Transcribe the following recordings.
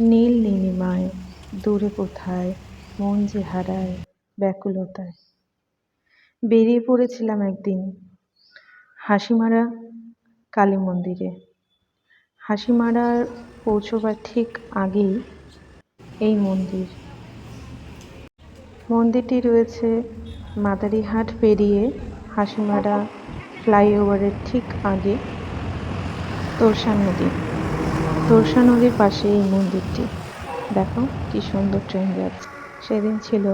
নীল নীলিমায়, দূরে কোথায়, মন যে হারায়, ব্যাকুলতায়। বেরিয়ে পড়েছিলাম একদিন হাসিমারা কালী মন্দিরে। হাসিমারার পৌঁছবার ঠিক আগেই এই মন্দির। মন্দিরটি রয়েছে মাদারিহাট পেরিয়ে হাসিমারা ফ্লাইওভারের ঠিক আগে তোরসা নদী। তোরসা নদীর পাশে এই মন্দিরটি। দেখো কি সুন্দর ট্রেন যাচ্ছে। সেদিন ছিল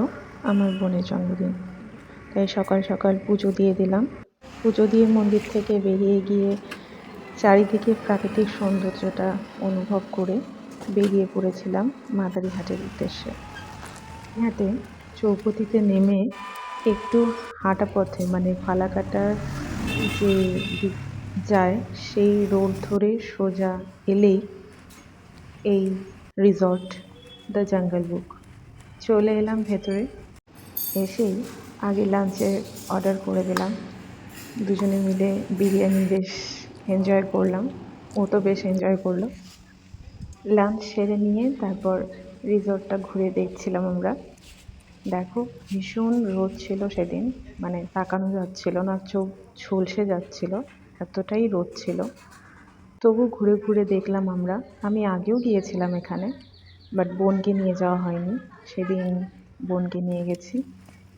আমার বোনের জন্মদিন। তাই সকাল সকাল পুজো দিয়ে দিলাম। পুজো দিয়ে মন্দির থেকে বেরিয়ে গিয়ে চারিদিকে প্রাকৃতিক সৌন্দর্যটা অনুভব করে বেরিয়ে পড়েছিলাম মাদারিহাটের উদ্দেশ্যে। হাটে চৌপতিতে নেমে একটু হাঁটা পথে মানে ফালাকাটার যে যায় সেই রোড ধরে সোজা এলেই এই রিসর্ট, দ্য জাঙ্গল বুক। চলে এলাম ভেতরে। এসেই আগে লাঞ্চে অর্ডার করে দিলাম। দুজনে মিলে বিরিয়ানি বেশ এনজয় করলাম। ও তো বেশ এনজয় করল। লাঞ্চ সেরে নিয়ে তারপর রিসর্টটা ঘুরে দেখছিলাম আমরা। দেখো, ভীষণ রোদ ছিল সেদিন। মানে তাকানো যাচ্ছিল না, চোখ ঝলসে যাচ্ছিল। এতটাই রোদ ছিল। তবু ঘুরে ঘুরে দেখলাম আমরা, আমি আগেও গিয়েছিলাম এখানে বাট বোনকে নিয়ে যাওয়া হয়নি। সেদিন বোনকে নিয়ে গেছি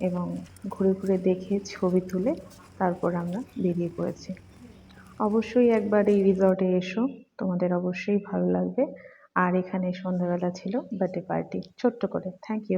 এবং ঘুরে ঘুরে দেখে ছবি তুলে তারপর আমরা বেরিয়ে পড়েছি। অবশ্যই একবার এই রিসর্টে এসো, তোমাদের অবশ্যই ভালো লাগবে। আর এখানে সন্ধ্যাবেলা ছিল বার্থডে পার্টি ছোট্ট করে। Thank you